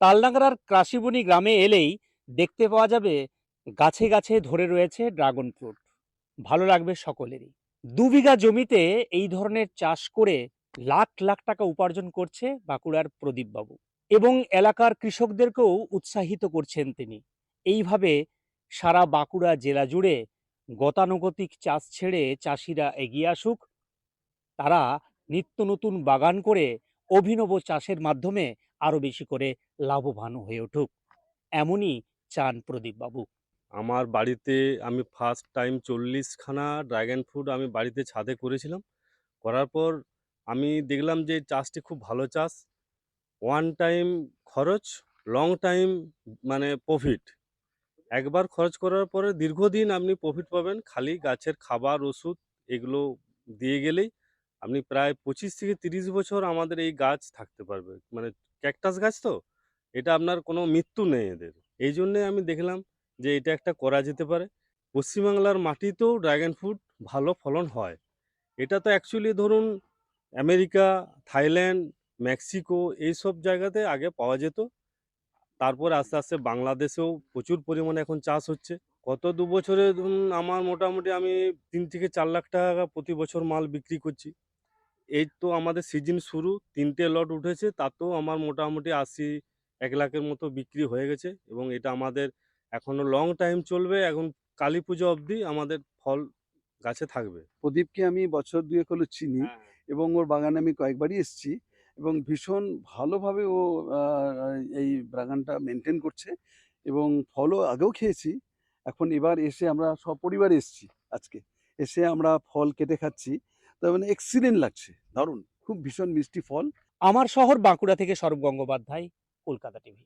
তালডাংরার কাশিবনি গ্রামে এলেই দেখতে পাওয়া যাবে গাছে গাছে ধরে রয়েছে ড্রাগন ফ্রুট। ভালো লাগবে সকলেরই। দু বিঘা জমিতে এই ধরনের চাষ করে লাখ লাখ টাকা উপার্জন করছে বাঁকুড়ার প্রদীপবাবু এবং এলাকার কৃষকদেরকেও উৎসাহিত করছেন তিনি। এইভাবে সারা বাঁকুড়া জেলা জুড়ে গতানুগতিক চাষ ছেড়ে চাষিরা এগিয়ে আসুক। তারা নিত্য নতুন বাগান করে অভিনব চাষের মাধ্যমে আরও বেশি করে লাভবান হয়ে উঠুক। এমনই চান প্রদীপবাবু। আমার বাড়িতে আমি ফার্স্ট টাইম চল্লিশখানা ড্রাগন ফ্রুট আমি বাড়িতে ছাদে করেছিলাম। করার পর আমি দেখলাম যে চাষটি খুব ভালো চাষ। ওয়ান টাইম খরচ লং টাইম মানে প্রফিট একবার খরচ করার পরে দীর্ঘদিন আপনি প্রফিট পাবেন। খালি গাছের খাবার, ওষুধ এগুলো দিয়ে গেলেই আপনি প্রায় পঁচিশ থেকে তিরিশ বছর আমাদের এই গাছ থাকতে পারবে। মানে ক্যাকটাস গাছ তো? এটা আপনার কোনো মৃত্যু নেই এদের। এই জন্যে আমি দেখলাম যে এটা একটা করা যেতে পারে। পশ্চিমবাংলার মাটিতেও ড্রাগন ফ্রুট ভালো ফলন হয়। এটা তো অ্যাকচুয়ালি ধরুন আমেরিকা, থাইল্যান্ড, মেক্সিকো এইসব জায়গাতে আগে পাওয়া যেত। তারপর আস্তে আস্তে বাংলাদেশেও প্রচুর পরিমাণে এখন চাষ হচ্ছে। গত দু বছরে ধরুন আমার মোটামুটি আমি তিন থেকে চার লাখ টাকা প্রতি বছর মাল বিক্রি করছি। এই তো আমাদের সিজন শুরু তিনটে লট উঠেছে তাতেও আমার মোটামুটি আশি এক লাখের মতো বিক্রি হয়ে গেছে এবং এটা আমাদের এখনও লং টাইম চলবে এখন কালী পুজো অবধি আমাদের ফল গাছে থাকবে প্রদীপকে আমি বছর দুয়েক হলো চিনি হ্যাঁ। এবং ওর বাগানে আমি কয়েকবারই এসেছি এবং ভীষণ ভালোভাবে ও এই বাগানটা মেনটেন করছে এবং ফলও আগেও খেয়েছি এখন এবার এসে আমরা সপরিবার এসেছি আজকে এসে আমরা ফল কেটে খাচ্ছি তার মানে এক্সিলেন্ট লাগছে। দারুণ, খুব ভীষণ মিষ্টি ফল। আমার শহর বাঁকুড়া থেকে সৌরভ গঙ্গোপাধ্যায়, কলকাতা টিভি।